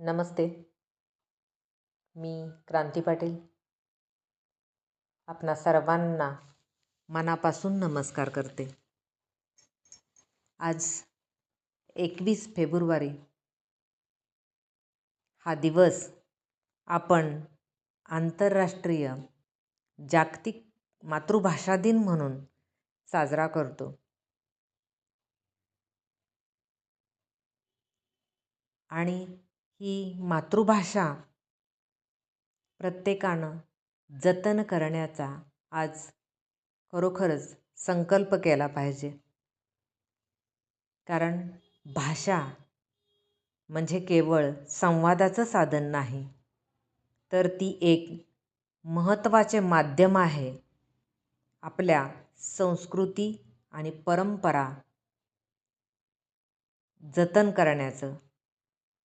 नमस्ते. मी क्रांती पाटील. आपणा सर्वांना मनापासून नमस्कार करते. आज एकवीस फेब्रुवारी हा दिवस आपण आंतरराष्ट्रीय जागतिक मातृभाषा दिन म्हणून साजरा करतो. आणि ही मातृभाषा प्रत्येकानं जतन करण्याचा आज खरोखरच संकल्प केला पाहिजे. कारण भाषा म्हणजे केवळ संवादाचं साधन नाही तर ती एक महत्त्वाचे माध्यम आहे आपल्या संस्कृती आणि परंपरा जतन करण्याचं.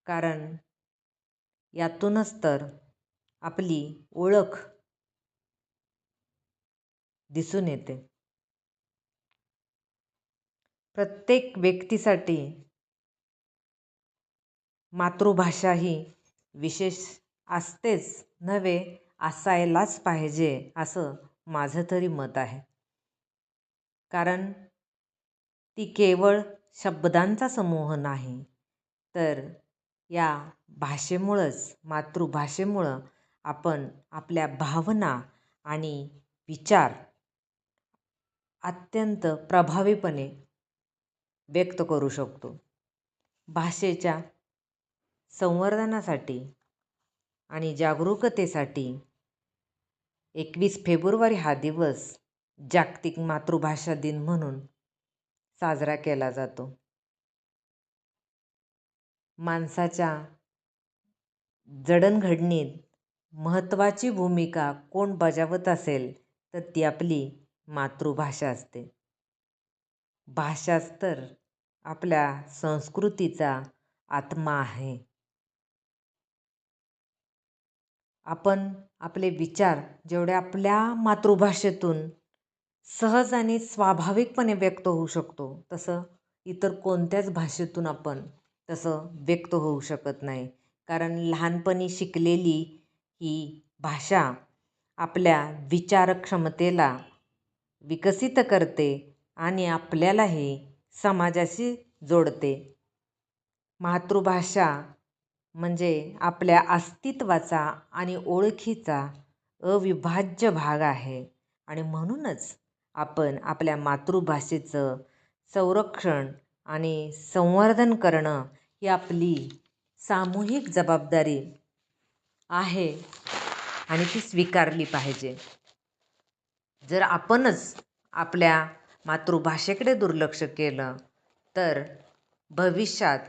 कारण यातूनच तर आपली ओळख दिसून येते. प्रत्येक व्यक्तीसाठी मातृभाषा ही विशेष असतेच नव्हे असायलाच पाहिजे असं माझं तरी मत आहे. कारण ती केवळ शब्दांचा समूह नाही तर या भाषेमुळंच मातृभाषेमुळं आपण आपल्या भावना आणि विचार अत्यंत प्रभावीपणे व्यक्त करू शकतो. भाषेच्या संवर्धनासाठी आणि जागरूकतेसाठी एकवीस फेब्रुवारी हा दिवस जागतिक मातृभाषा दिन म्हणून साजरा केला जातो. माणसाच्या जडणघडणीत महत्त्वाची भूमिका कोण बजावत असेल तर ती आपली मातृभाषा असते. भाषाच तर आपल्या संस्कृतीचा आत्मा आहे. आपण आपले विचार जेवढे आपल्या मातृभाषेतून सहज आणि स्वाभाविकपणे व्यक्त होऊ शकतो तसं इतर कोणत्याच भाषेतून आपण तसं व्यक्त होऊ शकत नाही. कारण लहानपणी शिकलेली ही भाषा आपल्या विचारक्षमतेला विकसित करते आणि आपल्यालाही समाजाशी जोडते. मातृभाषा म्हणजे आपल्या अस्तित्वाचा आणि ओळखीचा अविभाज्य भाग आहे आणि म्हणूनच आपण आपल्या मातृभाषेचं संरक्षण आणि संवर्धन करणं ही आपली सामूहिक जबाबदारी आहे आणि ती स्वीकारली पाहिजे. जर आपणच आपल्या मातृभाषेकडे दुर्लक्ष केलं तर भविष्यात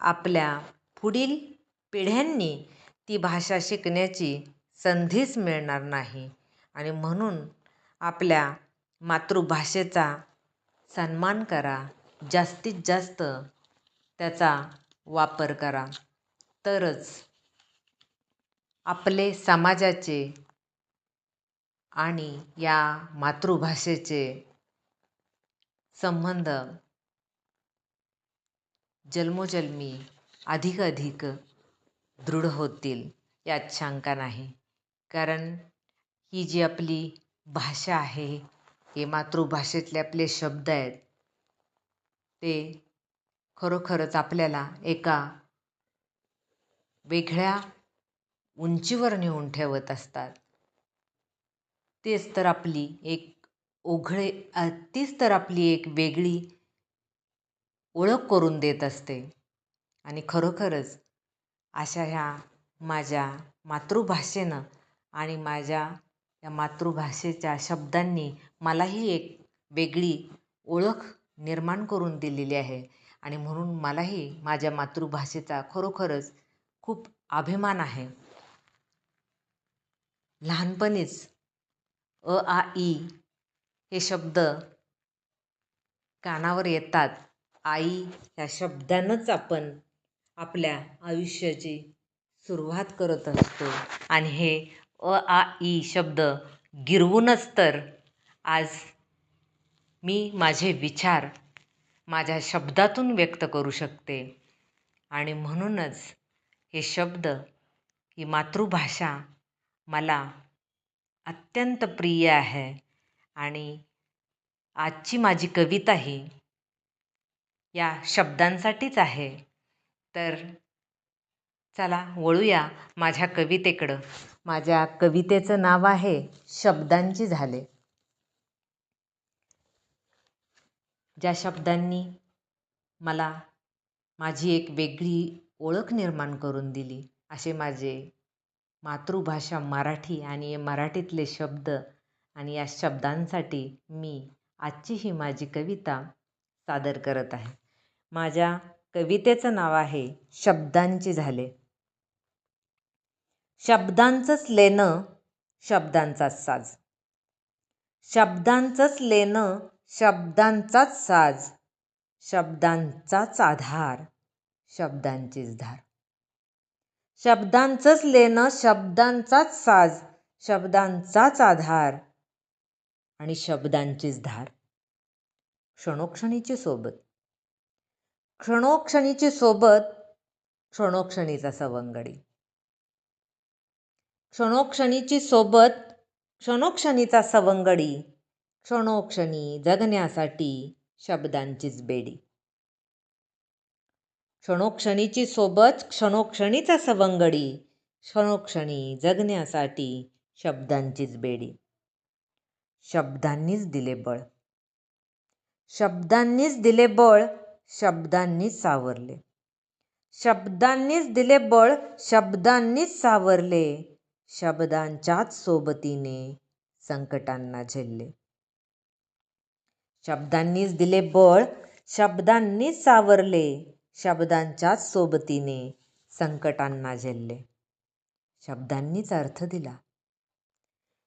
आपल्या पुढील पिढ्यांनी ती भाषा शिकण्याची संधीच मिळणार नाही आणि म्हणून आपल्या मातृभाषेचा सन्मान करा. जास्तीत जास्त त्याचा वापर करा. तरच आपले समाजाचे आणि या मातृभाषेचे संबंध जन्मोजन्मी अधिक दृढ होतील यात शंका नाही. कारण ही जी आपली भाषा आहे हे मातृभाषेतले आपले शब्द आहेत ते खरोखरच आपल्याला एका वेगळ्या उंचीवर नेऊन ठेवत असतात. तेच तर आपली एक ओघळे तीच तर आपली एक वेगळी ओळख करून देत असते. आणि खरोखरच अशा ह्या माझ्या मातृभाषेनं आणि माझ्या या मातृभाषेच्या शब्दांनी मलाही एक वेगळी ओळख निर्माण करून दिलेली आहे. आणि म्हणून मलाही माझ्या मातृभाषेचा खरोखरच खूप अभिमान आहे. लहानपणीच अ आ ई हे शब्द कानावर येतात. आई ह्या शब्दानंच आपण आपल्या आयुष्याची सुरुवात करत असतो. आणि हे अ आ ई शब्द गिरवूनच तर आज मी माझे विचार माझ्या शब्दातून व्यक्त करू शकते. आणि म्हणूनच हे शब्द ही मातृभाषा मला अत्यंत प्रिय आहे. आणि आजची माझी कविता ही या शब्दांसाठीच आहे. तर चला वळूया माझ्या कवितेकडं. माझ्या कवितेचं नाव आहे शब्दांची झाले. ज्या शब्दांनी मला माझी एक वेगळी ओळख निर्माण करून दिली असे माझे मातृभाषा मराठी आणि मराठीतले शब्द आणि या शब्दांसाठी मी आजची ही माझी कविता सादर करत आहे. माझ्या कवितेचं नाव आहे शब्दांची झाले. शब्दांचंच लेणं शब्दांचाच साज. शब्दांचंच लेणं शब्दांचाच साज. शब्दांचाच आधार. शब्दांचीच धार. शब्दांचंच लेणं शब्दांचाच साज. शब्दांचाच आधार. आणि शब्दांचीच धार. क्षणोक्षणीची सोबत. क्षणोक्षणीची सोबत क्षणोक्षणीचा सवंगडी. क्षणोक्षणीची सोबत क्षणोक्षणीचा सवंगडी. क्षणोक्षणी जगण्यासाठी शब्दांचीच बेडी. क्षणोक्षणीची सोबत क्षणोक्षणीचा सवंगडी क्षणोक्षणी जगण्यासाठी शब्दांचीच बेडी. शब्दांनीच दिले बळ. शब्दांनीच दिले बळ शब्दांनीच सावरले. शब्दांनीच दिले बळ शब्दांनीच सावरले. शब्दांच्याच सोबतीने संकटांना झेलले. शब्दांनीच दिले बळ शब्दांनीच सावरले शब्दांच्याच सोबतीने संकटांना झेलले. शब्दांनीच अर्थ दिला.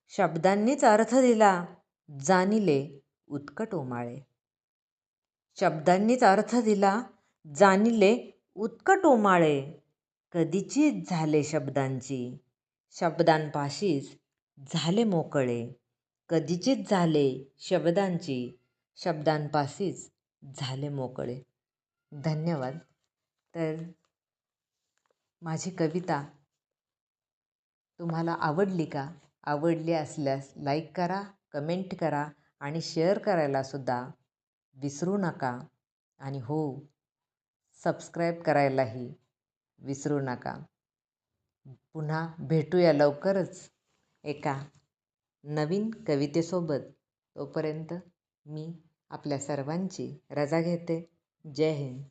शब्दांनीच अर्थ दिला जाणिले उत्कट ओमाळे. शब्दांनीच अर्थ दिला जाणिले उत्कट ओमाळे. कधीचीच झाले शब्दांची? शब्दांपाशीच झाले मोकळे. कधीचीच झाले शब्दांची? शब्दांपाशीच झाले मोकळे. धन्यवाद. तर माझी कविता तुम्हाला आवडली का? आवडली असल्यास लाईक करा कमेंट करा आणि शेअर करायलासुद्धा विसरू नका. आणि हो सबस्क्राईब करायलाही विसरू नका. पुन्हा भेटूया लवकरच एका नवीन कवितेसोबत. तोपर्यंत मी आपल्या सर्वांची रजा घेते. जय हिंद.